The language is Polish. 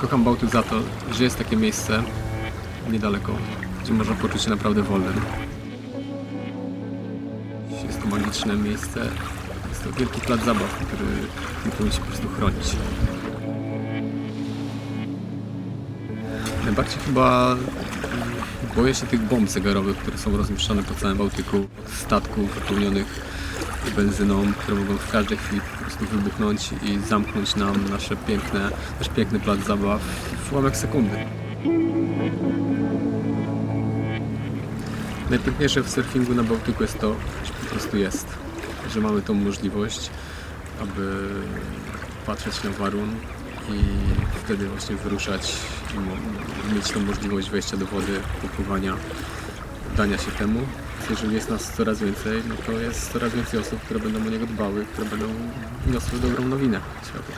Kocham Bałtyk za to, że jest takie miejsce niedaleko, gdzie można poczuć się naprawdę wolnym. Jest to magiczne miejsce. Jest to wielki plac zabaw, który powinien się po prostu chronić. Najbardziej chyba mm, boję się tych bomb zegarowych, które są rozmieszczone po całym Bałtyku. Statków wypełnionych benzyną, które mogą w każdej chwili po prostu wybuchnąć i zamknąć nam nasze piękne, nasz piękny plac zabaw w ułamek sekundy. Najpiękniejsze w surfingu na Bałtyku jest to, że po prostu jest. Że mamy tą możliwość, aby patrzeć na Warun i wtedy właśnie wyruszać i mieć tą możliwość wejścia do wody, popływania, dania się temu. Jeżeli jest nas coraz więcej, no to jest coraz więcej osób, które będą o niego dbały, które będą niosły dobrą nowinę światu.